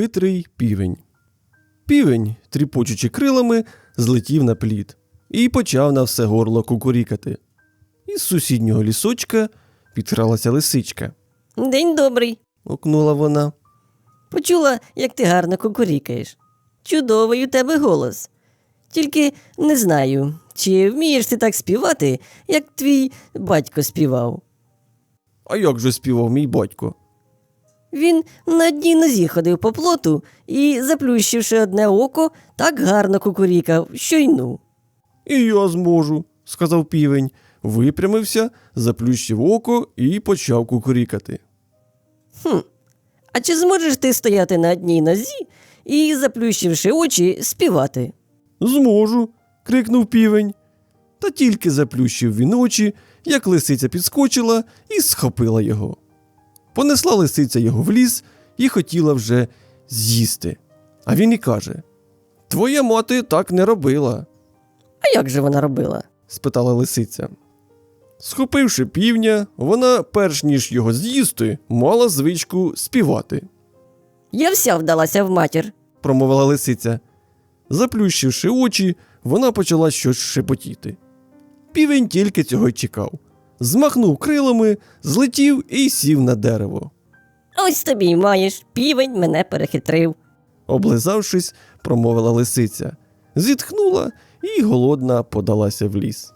Хитрий півень. Півень, тріпочучи крилами, злетів на плід і почав на все горло кукурікати. Із сусіднього лісочка підкралася лисичка. День добрий. Окнула вона. Почула, як ти гарно кукурікаєш. Чудовий у тебе голос. Тільки не знаю, чи вмієш ти так співати, як твій батько співав. А як же співав мій батько? Він на одній нозі ходив по плоту і, заплющивши одне око, так гарно кукурікав, що й ну. І я зможу, сказав півень, випрямився, заплющив око і почав кукурікати. А чи зможеш ти стояти на одній нозі і, заплющивши очі, співати? Зможу. крикнув півень. Та тільки заплющив він очі, як лисиця підскочила і схопила його. Понесла лисиця його в ліс і хотіла вже з'їсти. А він і каже: Твоя мати так не робила, А як же вона робила? спитала лисиця. Схопивши півня, вона, перш ніж його з'їсти, мала звичку співати, Я вся вдалася в матір. промовила лисиця. Заплющивши очі, вона почала щось шепотіти. Півень тільки цього й чекав. Змахнув крилами, злетів і сів на дерево. Ось тобі й маєш, півень мене перехитрив. Облизавшись, промовила лисиця, зітхнула і голодна подалася в ліс.